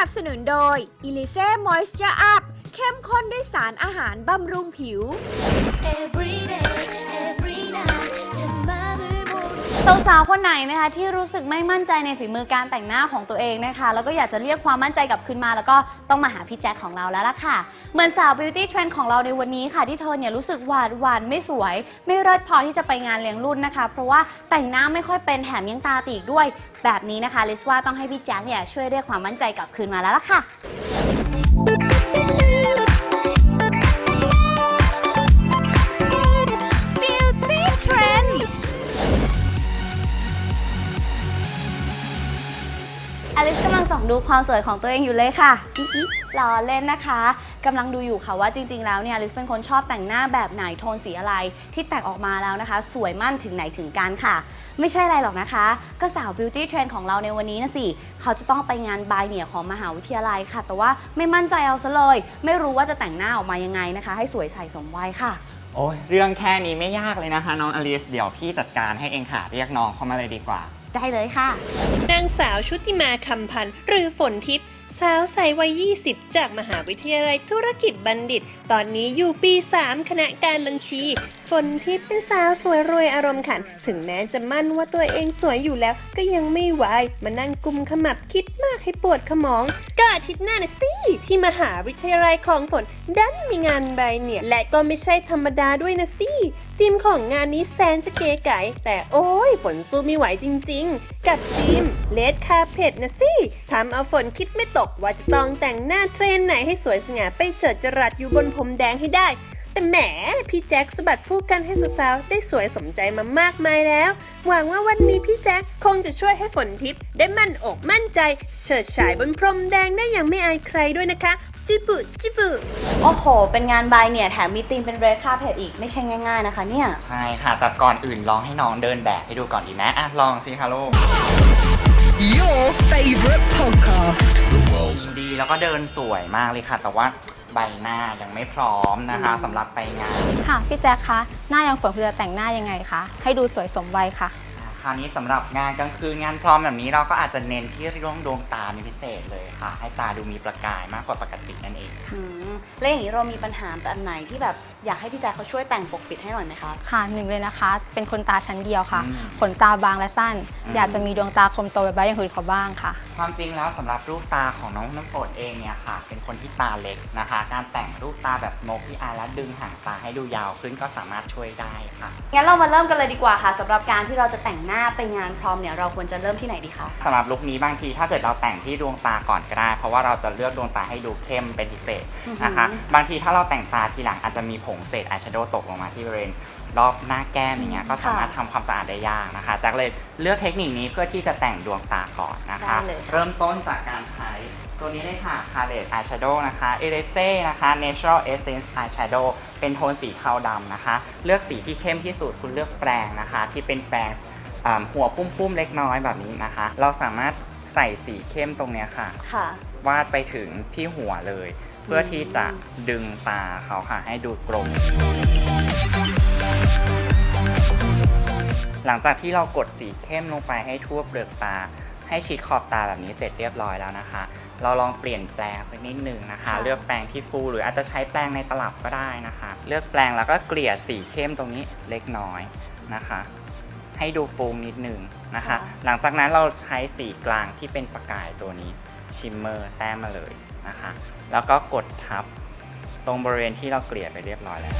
นับสนุนโดย e l i s e Moisture Up เข้มข้นด้วยสารอาหารบำรุงผิว Every สาวๆ คนไหนนะคะที่รู้สึกไม่มั่นใจในฝีมือการแต่งหน้าของตัวเองนะคะ แล้วก็อยากจะเรียกความมั่นใจกลับคืนมา แล้วก็ต้องมาหาพี่แจ็คของเราแล้วล่ะค่ะ เหมือนสาว beauty trend ของเราในวันนี้ค่ะ ที่เธอเนี่ยรู้สึกหวานหวานไม่สวย ไม่เลิศพอที่จะไปงานเลี้ยงรุ่นนะคะ เพราะว่าแต่งหน้าไม่ค่อยเป็นแถมยังตาตีกด้วย แบบนี้นะคะลิสว่าต้องให้พี่แจ็คเนี่ยช่วยเรียกความมั่นใจกลับคืนมาแล้วล่ะค่ะ อลิสกำลังส่องดูความสวยของตัวเองอยู่เลยค่ะอิ๊ะรอเล่นนะคะกำลังดูอยู่ค่ะว่าจริง ๆ แล้วเนี่ยอลิสเป็นคนชอบแต่งหน้าแบบไหนโทนสีอะไร ที่แต่งออกมาแล้วนะคะ สวยมั่นถึงไหนถึงกันค่ะ ไม่ใช่อะไรหรอกนะคะ ก็สาว beauty trend ของเราในวันนี้นะสิ เขาจะต้องไปงานบายเนี่ยของมหาวิทยาลัยค่ะ แต่ว่าไม่มั่นใจเอาซะเลย ไม่รู้ว่าจะแต่งหน้าออกมายังไงนะคะ ให้สวยใสสมวัยค่ะ โอ้ยเรื่องแค่นี้ไม่ยากเลยนะคะน้องอลิสเดี๋ยวพี่จัดการให้เองค่ะเรียกน้องเข้ามาเลยดีกว่า ได้เลยค่ะ นางสาวชุติมาคำพันธ์หรือฝนทิพย์สาวใสวัย 20 จากมหาวิทยาลัยธุรกิจบัณฑิต ตอนนี้อยู่ปี 3 คณะการบัญชี ฝนทิพย์เป็นสาวสวยรวยอารมณ์ขัน ถึงแม้จะมั่นว่าตัวเองสวยอยู่แล้ว ก็ยังไม่ไหวมานั่งกุมขมับคิดมากให้ปวดขมอง ก็อาทิตย์หน้านะสิ ที่มหาวิทยาลัยของฝนดันมีงานใบเนี่ย และก็ไม่ใช่ธรรมดาด้วยนะสิ ทีมของงานนี้แสนจะเก๋ไก๋แต่โอ้ยฝนสู้ไม่ไหวจริงๆ กับทีมเลดคาเพดนะสิทำเอาฝนคิดไม่ตกว่าจะต้องแต่งหน้าเทรนไหนให้สวยสง่าไปเจิดจรัสอยู่บนพรมแดงให้ได้แต่แหม พี่แจ็คสะบัดผู้กันให้สาวๆได้สวยสมใจมามากมายแล้ว หวังว่าวันนี้พี่แจ็คคงจะช่วยให้ฝนทิพย์ได้มั่นอกมั่นใจ เฉิดฉายบนพรมแดงได้อย่างไม่อายใครด้วยนะคะ จิบุจิบุโอ้โห เป็นงานบายเนี่ย แถมมีธีมเป็น red carpet อีก ไม่ใช่ง่ายๆนะคะเนี่ย ใช่ค่ะ แต่ก่อนอื่นลองให้น้องเดินแบบให้ดูก่อนดีไหมอะ ลองสิคะลูก Your favourite podcast. ดีแล้วก็เดินสวยมากเลยค่ะ แต่ว่าใบหน้ายังไม่พร้อมนะคะสำหรับไปงาน ค่ะ พี่แจ๊คคะ หน้ายังฝนคุณจะแต่งหน้ายังไงคะ ให้ดูสวยสมวัยค่ะ คราวนี้สำหรับงานกลางคืนงานพร้อมแบบนี้เราก็อาจจะเน้นที่เรื่องดวงตาเป็นพิเศษเลยค่ะ ให้ตาดูมีประกายมากกว่าปกตินั่นเองอืมแล้วอย่างนี้เรามีปัญหาแบบไหนที่แบบอยากให้พี่แจ๊คเขาช่วยแต่งปกปิดให้หน่อยไหมคะ ค่ะหนึ่งเลยนะคะ เป็นคนตาชั้นเดียวค่ะ อืม ขนตาบางและสั้นอืมอยากจะมีดวงตาคมโตแบบใบอย่างอื่นเขาบ้างค่ะ ความจริงแล้วสำหรับรูปตาของน้องน้ำฝนเองเนี่ยค่ะ เป็นคนที่ตาเล็กนะคะ การแต่งรูปตาแบบสโมกที่อายและดึงห่างตาให้ดูยาวขึ้นก็สามารถช่วยได้ค่ะ งั้นเรามาเริ่มกันเลยดีกว่าค่ะสำหรับการที่เราจะแต่งหน้าไปงานพร้อมเนี่ยเราควรจะเริ่มที่ไหนดีคะ สำหรับลุคนี้บางทีถ้าเกิดเราแต่งที่ดวงตาก่อนก็ได้ เพราะว่าเราจะเลือกดวงตาให้ดูเข้มเป็นพิเศษนะคะ บางทีถ้าเราแต่งตาทีหลังอาจจะมีผงเศษอายแชโดว์ตกลงมาที่บริเวณรอบหน้าแก้มอย่างเงี้ยก็สามารถทำความสะอาดได้ยากนะคะจากเลยเลือกเทคนิคนี้เพื่อที่จะแต่งดวงตาก่อนนะคะ ได้เลยค่ะ เริ่มต้นจากการใช้ตัวนี้เลยค่ะ Palette Eyeshadow นะคะ e r a s e นะคะ Natural Essence Eyeshadow เป็นโทนสีเทาดำนะคะ เลือกสีที่เข้มที่สุดคุณเลือกแปรงนะคะ ที่เป็นแปรงอ่า หัวพุ่มๆเล็กน้อยแบบนี้นะคะ เราสามารถใส่สีเข้มตรงเนี้ยค่ะ ค่ะ วาดไปถึงที่หัวเลย เพื่อที่จะดึงตาเขาค่ะให้ดูกลม หลังจากที่เรากดสีเข้มลงไปให้ทั่วเปลือกตา ให้ชิดขอบตาแบบนี้เสร็จเรียบร้อยแล้วนะคะ เราลองเปลี่ยนแปลงสักนิดหนึ่งนะคะ ค่ะ เลือกแปรงที่ฟูหรืออาจจะใช้แปรงในตลับก็ได้นะคะ เลือกแปรงแล้วก็เกลี่ยสีเข้มตรงนี้เล็กน้อยนะคะ ให้ดูฟูมนิดหนึงนะคะหลังจากนั้นเราใช้สีกลางที่เป็นประกายตัวนี้ชิมเมอร์แต้มมาเลยนะคะ แล้วก็กดทับตรงบริเวณที่เราเกลี่ยไปเรียบร้อยแล้ว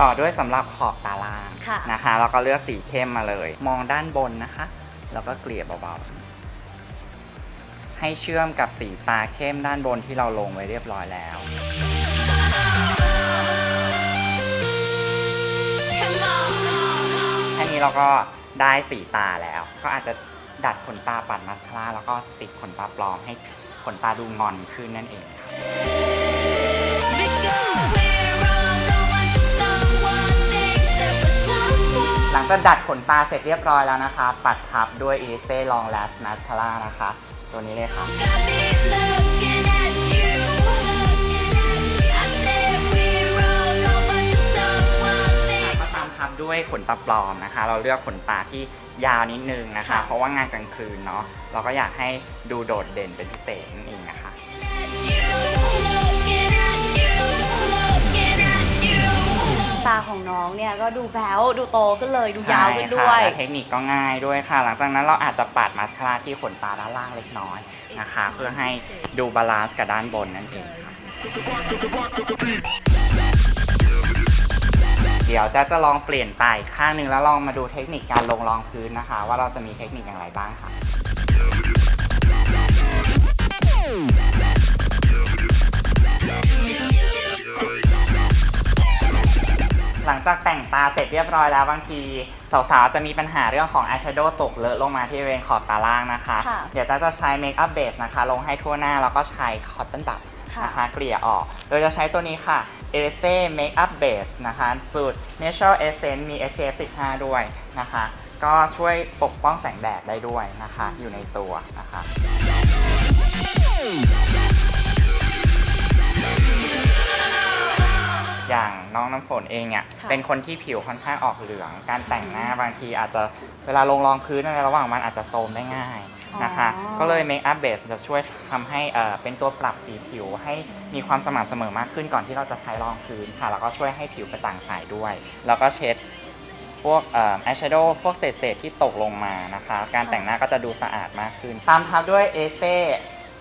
ต่อด้วยสำหรับขอบตาล่างค่ะ นะคะแล้วก็เลือกสีเข้มมาเลย มองด้านบนนะคะ แล้วก็เกลี่ยเบาๆ ให้เชื่อมกับสีตาเข้มด้านบนที่เราลงไว้เรียบร้อยแล้ว นี้เราก็ได้สีตาแล้ว ก็อาจจะดัดขนตาปัดมาสคาร่าแล้วก็ติดขนตาปลอมให้ขนตาดูงอนขึ้นนั่นเองครับ Because we're all going to someone thinks that we're someone หลังจากดัดขนตาเสร็จเรียบร้อยแล้วนะคะ ปัดทับด้วย e l i s e Long Last Mascara นะคะ ตัวนี้เลยค่ะ Got me looking at ทับด้วยขนตาปลอมนะคะ เราเลือกขนตาที่ยาวนิดนึงนะคะค่ะเพราะว่างานกลางคืนเนาะเราก็อยากให้ดูโดดเด่นเป็นพิเศษนั่นเองนะคะ Looking at you, looking at you. ตาของน้องเนี่ยก็ดูแบ๊วดูโตขึ้นเลยดูยาวขึ้นใช่ด้ค่ะวยและเทคนิคก็ง่ายด้วยค่ะ หลังจากนั้นเราอาจจะปัดมาสคาร่าที่ขนตาด้านล่างเล็กน้อยนะคะ เพื่อให้ดูบาลานซ์กับด้านบนนั่นเองค่ะ เดี๋ยวจะจะลองเปลี่ยนตาอีกข้างหนึ่งแล้วลองมาดูเทคนิคการลงรองพื้นนะคะ ว่าเราจะมีเทคนิคอย่างไรบ้างค่ะหลังจากแต่งตาเสร็จเรียบร้อยแล้วบางทีสาวๆ จะมีปัญหาเรื่องของอายแชโดว์ตกเลอะลงมาที่บริเวณขอบตาล่างนะคะค่ะเดี๋ยวจะจะใช้เมคอัพเบสนะคะ ลงให้ทั่วหน้าแล้วก็ใช้คอตตอนบัดค่ะนะคะ เกลี่ยออก โดยจะใช้ตัวนี้ค่ะ e l i s e Makeup Base นะคะ สูตร Natural Essence มี SPF 15 ด้วยนะคะ ก็ช่วยปกป้องแสงแดดได้ด้วยนะคะ อยู่ในตัวนะคะอย่างน้องน้ำฝนเองเนี่ยค่ะเป็นคนที่ผิวค่อนข้างออกเหลือง การแต่งหน้าบางทีอาจจะเวลาลงรองพื้นในระหว่างวันอาจจะโทรมได้ง่าย นะคะ อ๋อ ก็เลยเมคอัพเบสจะช่วยทำให้เอ่อเป็นตัวปรับสีผิวให้มีความสม่ำเสมอมากขึ้นก่อนที่เราจะใช้รองพื้นค่ะ แล้วก็ช่วยให้ผิวกระจ่างใสด้วย แล้วก็เช็ดพวกเออแชโดว์พวกเศษๆที่ตกลงมานะคะ การแต่งหน้าก็จะดูสะอาดมากขึ้น ตามทับด้วยเอเซ่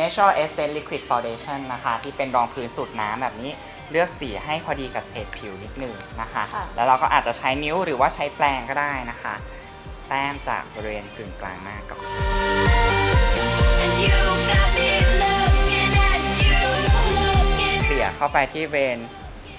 Natural Essence Liquid Foundation นะคะ ที่เป็นรองพื้นสูตรน้ำแบบนี้ เลือกสีให้พอดีกับเฉดผิวนิดนึงนะคะ ค่ะ แล้วเราก็อาจจะใช้นิ้วหรือว่าใช้แปรงก็ได้นะคะ แต้มจากบริเวณกึ่งกลางหน้าก่อน And you got me looking at you, looking เกลี่ยเข้าไปที่เวน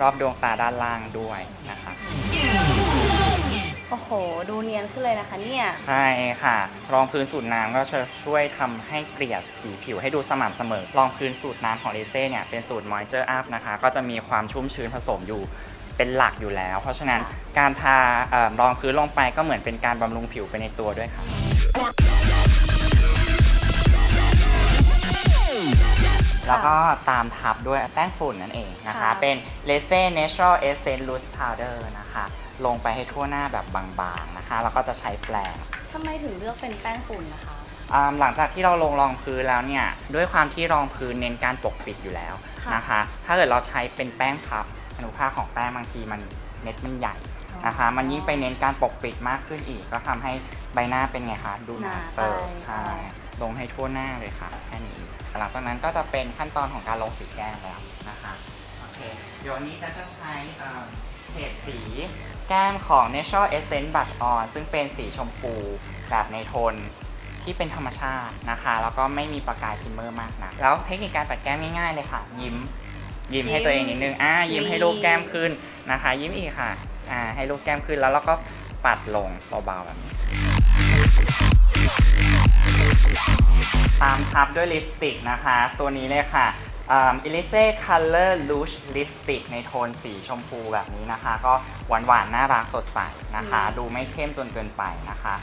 รอบดวงตาด้านล่างด้วยนะคะ at you, looking. โอ้โห ดูเนียนขึ้นเลยนะคะเนี่ย ใช่ค่ะ รองพื้นสูตรน้ำก็จะช่วยทำให้เกลี่ยสีผิวให้ดูสม่ำเสมอ รองพื้นสูตรน้ำของเลเซ่เนี่ยเป็นสูตร Moisture Up นะคะ ก็จะมีความชุ่มชื้นผสมอยู่ เป็นหลักอยู่แล้ว เพราะฉะนั้นการทาเออรองพื้นลงไปก็เหมือนเป็นการบำรุงผิวไปในตัวด้วยค่ะแล้วก็ตามทับด้วยแป้งฝุ่นนั่นเองนะคะค่ะเป็น l e s e Natural Essence Loose Powder นะคะ ลงไปให้ทั่วหน้าแบบบางๆนะคะ แล้วก็จะใช้แปรงทำไมถึงเลือกเป็นแป้งฝุ่นนะคะอ่าหลังจากที่เราลงรองพื้นแล้วเนี่ย ด้วยความที่รองพื้นเน้นการปกปิดอยู่แล้วค่ะนะคะ ถ้าเกิดเราใช้เป็นแป้งพับ อนุภาคของแป้งบางทีมันเม็ดมันใหญ่นะคะ มันยิ่งไปเน้นการปกปิดมากขึ้นอีก ก็ทำให้ใบหน้าเป็นไงคะดูหนาหนาไปเติบใช่ค่ะลงให้ทั่วหน้าเลยค่ะแค่นี้หลังจากนั้นก็จะเป็นขั้นตอนของการลงสีแก้มแล้วนะคะโอเคเดี๋ยววันนี้จะจะใช้เอ่อเฉดสีแก้มของ Natural Essence Blush On ซึ่งเป็นสีชมพูแบบในโทนที่เป็นธรรมชาตินะคะ แล้วก็ไม่มีประกายชิมเมอร์มากนะแล้วเทคนิคการปัดแก้มง่ายๆเลยค่ะ ยิ้ม ยิ้มให้ตัวเองนิดนึงอ่ายิ้มให้รูปแก้มขึ้นนะคะ ยิ้มอีกค่ะอ่าให้รูปแก้มขึ้นแล้วเราก็ปัดลงเบาๆแบบนี้ตามทับด้วยลิปสติกนะคะ ตัวนี้เลยค่ะอิลิเซ่ Color Lush Lipstick ในโทนสีชมพูแบบนี้นะคะ ก็หวานหวานๆ น่ารักสดใสนะคะ ดูไม่เข้มจนเกินไปนะคะ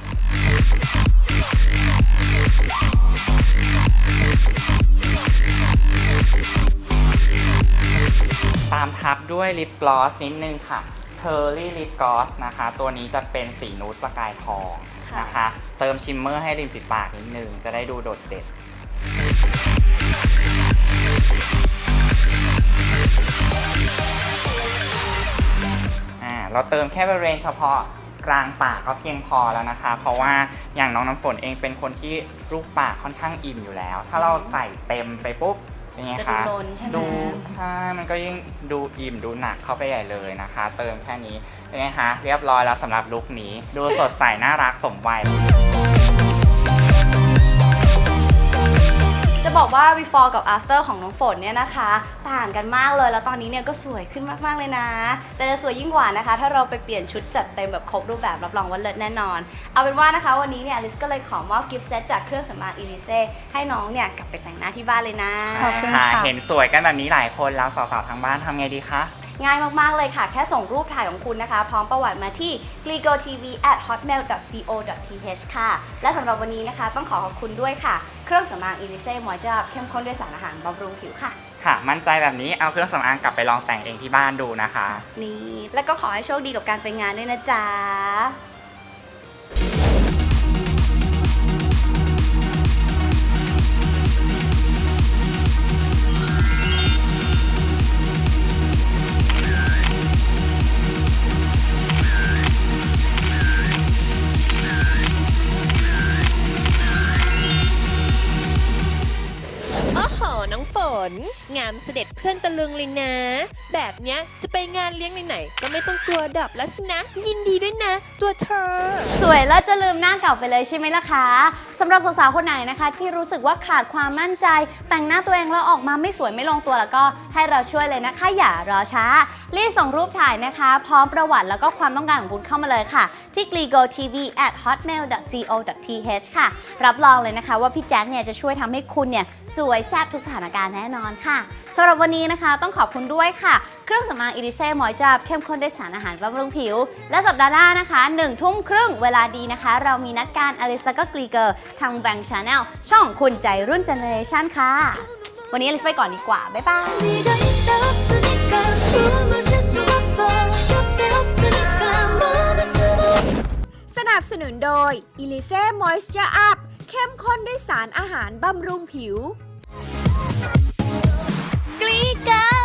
ด้วยลิปกลอสนิดนึงค่ะ c u r l y Lip Gloss นะคะ ตัวนี้จะเป็นสีนูดประกายทองค่ะนะคะ เติมชิมเมอร์ให้ริมฝีปากนิดนึง จะได้ดูโดดเด่นอ่าเราเติมแค่บริเวณเฉพาะกลางปากก็เพียงพอแล้วนะคะ เพราะว่าอย่างน้องน้ำฝนเองเป็นคนที่รูปปากค่อนข้างอิ่มอยู่แล้ว ถ้าเราใส่เต็มไปปุ๊บ เป็นไงจะคะดูล้นใช่ไหม ดูใช่มันก็ยิ่งดูอิ่มดูหนักเข้าไปใหญ่เลยนะคะ เติมแค่นี้เป็นไงคะเรียบร้อยแล้วสำหรับลุคนี้ ดูสดใสน่ารักสมวัย ว่า before กับ after ของน้องฝนเนี่ยนะคะ ต่างกันมากเลย แล้วตอนนี้เนี่ยก็สวยขึ้นมากๆเลยนะ แต่จะสวยยิ่งกว่านะคะ ถ้าเราไปเปลี่ยนชุดจัดเต็มแบบครบรูปแบบรับรองว่าเลิศแน่นอน เอาเป็นว่านะคะวันนี้เนี่ยอลิสก็เลยขอมอบกิฟต์เซตจากเครื่องสำอางอีลิเซ่ให้น้องเนี่ยกลับไปแต่งหน้าที่บ้านเลยนะขอบคุณค่ะค่ะ เห็นสวยกันแบบนี้หลายคนแล้วสาวๆทางบ้านทำไงดีคะ ง่ายมาก ๆ เลยค่ะ แค่ส่งรูปถ่ายของคุณนะคะ พร้อมประวัติมาที่ gligotv at hotmail.co.th ค่ะ และสำหรับวันนี้นะคะ ต้องขอขอบคุณด้วยค่ะ เครื่องสำอาง Elise Moisture เข้มข้นด้วยสารอาหารบำรุงผิวค่ะ ค่ะ มั่นใจแบบนี้เอาเครื่องสำอางกลับไปลองแต่งเองที่บ้านดูนะคะ นี่ แล้วก็ขอให้โชคดีกับการไปงานด้วยนะจ๊ะ ฝน งามเสด็จ พื่อนตะลึงเลยนะ แบบเนี้ยจะไปงานเลี้ยงไหนๆก็ไม่ต้องกลัวดับแล้วสินะ ยินดีด้วยนะ ตัวเธอ สวยแล้วจะลืมหน้าเก่าไปเลยใช่ไหมล่ะคะสำหรับสาวๆคนไหนนะคะ ที่รู้สึกว่าขาดความมั่นใจ แต่งหน้าตัวเองแล้วออกมาไม่สวยไม่ลงตัวแล้วก็ให้เราช่วยเลยนะคะ อย่ารอช้า รีบส่งรูปถ่ายนะคะ พร้อมประวัติแล้วก็ความต้องการของคุณเข้ามาเลยค่ะ ที่ gligo tv at hotmail co th ค่ะ รับรองเลยนะคะว่าพี่แจ็คเนี่ยจะช่วยทำให้คุณเนี่ยสวยแซ่บทุกสถานการณ์แน่นอนค่ะสำหรับวันนี้นะคะ ต้องขอบคุณด้วยค่ะ เครื่องสำอางอิริเซ่มอยจับเข้มข้นด้วยสารอาหารบำรุงผิว และสัปดาห์หน้านะคะ1นึ่ทุ่มครึ่งเวลาดีนะคะ เรามีนัดการอลิซาก็กรีเกอร์ทางแบงค์ชาแนลช่องคุณใจรุ่นเจเนอเรชันค่ะ วันนี้อลิซไปก่อนดีกว่า บ๊ายบาย สนับสนุนโดย e l i s e Moisture Up เข้มข้นด้วยสารอาหารบำรุงผิว Glika!